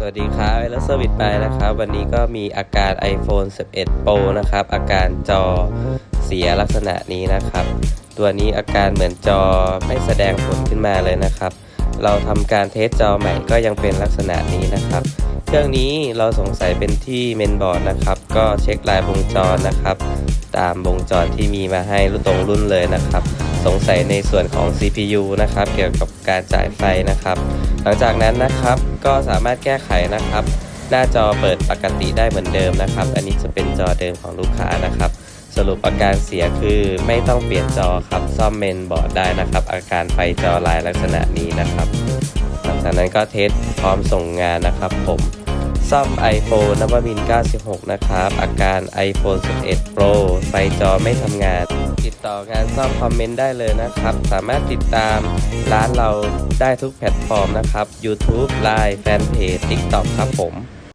สวัสดีครับเอลเซอร์วิสไปนะครับ วันนี้ก็มีอาการ iPhone 11 Pro นะครับ อาการจอเสียลักษณะนี้นะครับ ตัวนี้อาการเหมือนจอไม่แสดงผลขึ้นมาเลยนะครับ เราทำการเทสจอใหม่ก็ยังเป็นลักษณะนี้นะครับ เครื่องนี้เราสงสัยเป็นที่เมนบอร์ดนะครับ ก็เช็คลายวงจรนะครับ ตามวงจรที่มีมาให้รุ่นตรงรุ่นเลยนะครับ สงสัยในส่วนของ CPU นะครับ เกี่ยวกับการจ่ายไฟนะครับ ลังจากนั้นนะครับก็สามารถแก้ไขนะครับ หน้าจอเปิดปกติได้เหมือนเดิมนะครับ อันนี้จะเป็นจอเดิมของลูกค้านะครับ สรุปอาการเสียคือไม่ต้องเปลี่ยนจอครับซ่อมเมนบอร์ดได้นะครับ อาการไฟจอลายลักษณะนี้นะครับ หลังจากนั้นก็เทสพร้อมส่งงานนะครับผม ซ่อม iPhone นวมิน 96 นะครับ อาการ iPhone 11 Pro ไฟจอไม่ทำงาน ติดต่องานซ่อมคอมเมนต์ได้เลยนะครับ สามารถติดตามร้านเราได้ทุกแพลตฟอร์มนะครับ YouTube Line Fanpage TikTok ครับผม